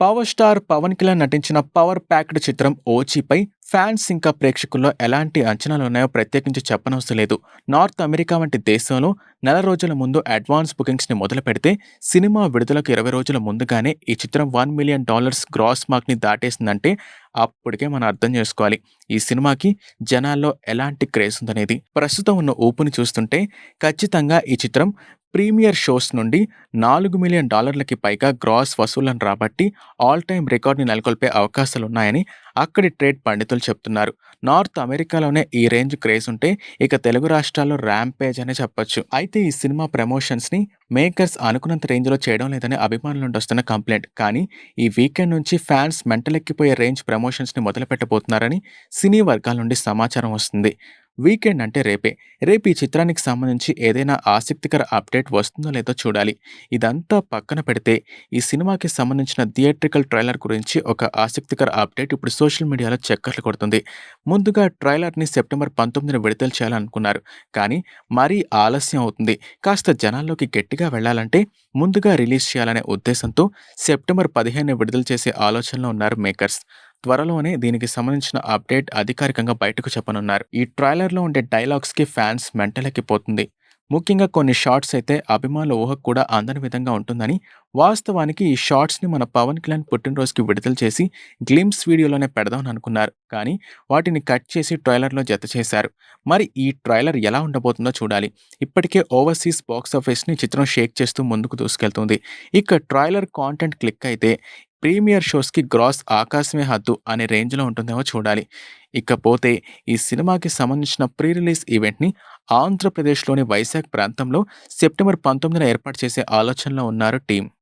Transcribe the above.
Power star Pawan Kalyan నటించిన power packed చిత్రం ఓచీపై fans ఇంకా ప్రేక్షకుల్లో ఎలాంటి అంచనాలు ఉన్నాయో ప్రత్యేకించి చెప్పనవసరం లేదు. నార్త్ అమెరికా వంటి దేశంలో నెల రోజుల ముందు అడ్వాన్స్ బుకింగ్స్ని మొదలు పెడితే సినిమా విడుదలకు ఇరవై రోజుల ముందుగానే ఈ చిత్రం వన్ మిలియన్ డాలర్స్ గ్రాస్ మార్క్ని దాటేసిందంటే అప్పటికే మనం అర్థం చేసుకోవాలి. ఈ సినిమాకి జనాల్లో ఎలాంటి క్రేజ్ ఉందనేది. ప్రస్తుతం ఉన్న ఊపుని చూస్తుంటే ఖచ్చితంగా ఈ చిత్రం ప్రీమియర్ షోస్ నుండి నాలుగు మిలియన్ డాలర్లకి పైగా గ్రాస్ వసూళ్ళను రాబట్టి ఆల్ టైమ్ రికార్డుని నెలకొల్పే అవకాశాలున్నాయని అక్కడి ట్రేడ్ పండితులు చెప్తున్నారు. నార్త్ అమెరికాలోనే ఈ రేంజ్ క్రేజ్ ఉంటే ఇక తెలుగు రాష్ట్రాల్లో ర్యాంపేజ్ అనే చెప్పొచ్చు. అయితే ఈ సినిమా ప్రమోషన్స్ని మేకర్స్ అనుకున్నంత రేంజ్లో చేయడం లేదని అభిమానుల నుండి వస్తున్న కంప్లైంట్. కానీ ఈ వీకెండ్ నుంచి ఫ్యాన్స్ మెంటలెక్కిపోయే రేంజ్ ప్రమోషన్స్ని మొదలు పెట్టబోతున్నారని సినీ వర్గాల నుండి సమాచారం వస్తుంది. వీకెండ్ అంటే రేపే. రేపు ఈ చిత్రానికి సంబంధించి ఏదైనా ఆసక్తికర అప్డేట్ వస్తుందో లేదో చూడాలి. ఇదంతా పక్కన పెడితే ఈ సినిమాకి సంబంధించిన థియేట్రికల్ ట్రైలర్ గురించి ఒక ఆసక్తికర అప్డేట్ ఇప్పుడు సోషల్ మీడియాలో చక్కర్లు కొడుతుంది. ముందుగా ట్రైలర్ని సెప్టెంబర్ పంతొమ్మిదిన విడుదల చేయాలనుకున్నారు. కానీ మరీ ఆలస్యం అవుతుంది. కాస్త జనాల్లోకి గట్టిగా వెళ్ళాలంటే ముందుగా రిలీజ్ చేయాలనే ఉద్దేశంతో సెప్టెంబర్ పదిహేను విడుదల చేసే ఆలోచనలో ఉన్నారు మేకర్స్. త్వరలోనే దీనికి సంబంధించిన అప్డేట్ అధికారికంగా బయటకు చెప్పనున్నారు. ఈ ట్రైలర్లో ఉండే డైలాగ్స్కి ఫ్యాన్స్ మెంటలెక్కిపోతుంది. ముఖ్యంగా కొన్ని షార్ట్స్ అయితే అభిమానుల ఊహకు కూడా అందని విధంగా ఉంటుందని వాస్తవానికి ఈ షార్ట్స్ని మన పవన్ కళ్యాణ్ పుట్టినరోజుకి విడుదల చేసి గ్లిమ్స్ వీడియోలోనే పెడదామని అనుకున్నారు. కానీ వాటిని కట్ చేసి ట్రైలర్లో జత చేశారు. మరి ఈ ట్రైలర్ ఎలా ఉండబోతుందో చూడాలి. ఇప్పటికే ఓవర్సీస్ బాక్స్ ఆఫీస్ని చిత్రం షేక్ చేస్తూ ముందుకు దూసుకెళ్తుంది. ఇక ట్రైలర్ కాంటెంట్ క్లిక్ అయితే ప్రీమియర్ షోస్కి గ్రాస్ ఆకాశమే హద్దు అనే రేంజ్లో ఉంటుందేమో చూడాలి. ఇకపోతే ఈ సినిమాకి సంబంధించిన ప్రీ రిలీజ్ ఈవెంట్ని ఆంధ్రప్రదేశ్లోని వైజాగ్ ప్రాంతంలో సెప్టెంబర్ పంతొమ్మిదిన ఏర్పాటు చేసే ఆలోచనలో ఉన్నారు టీం